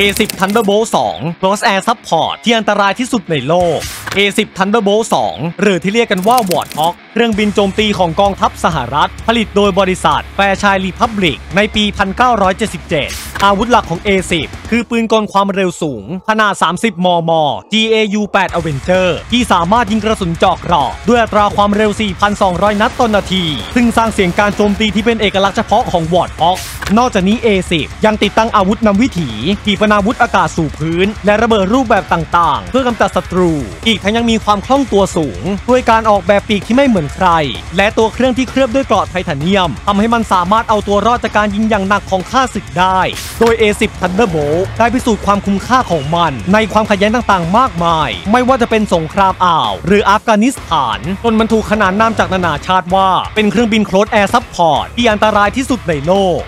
A10 Thunderbolt 2 Cross Air Support ที่อันตรายที่สุดในโลก A10 Thunderbolt 2 หรือที่เรียกกันว่า Warthog เครื่องบินโจมตีของกองทัพสหรัฐ ผลิตโดยบริษัทแฟร์ชายรีพับลิกในปี 1977 อาวุธหลักของ A10 คือปืนกลความเร็วสูง ขนาด 30 มม GAU-8 Avenger ที่สามารถยิงกระสุนเจาะเกราะด้วยอัตราความเร็ว 4,200 นัดต่อนาที ซึ่งสร้างเสียงการโจมตีที่เป็นเอกลักษณ์เฉพาะของ Warthog นอกจากนี้ A10 ยังติดตั้งอาวุธนำวิถีขีปนาวุธอากาศสู่พื้น และระเบิดรูปแบบต่างๆ เพื่อกำจัดศัตรู อีกทั้งยังมีความคล่องตัวสูง ด้วยการออกแบบปีกที่ไม่เหมือนใคร และตัวเครื่องที่เคลือบด้วยเกราะไทเทเนียมทำให้มันสามารถเอาตัวรอดจากการยิงอย่างหนักของข้าศึกได้ โดย A10 Thunderbolt ได้พิสูจน์ความคุ้มค่าของมัน ในความขัดแย้งต่างๆ มากมาย ไม่ว่าจะเป็นสงครามอ่าว หรืออัฟกานิสถานจนมันถูกขนานนามจากนานาชาติว่า เป็นเครื่องบินโคลดแอร์ซัพพอร์ตที่อันตรายที่สุดในโลก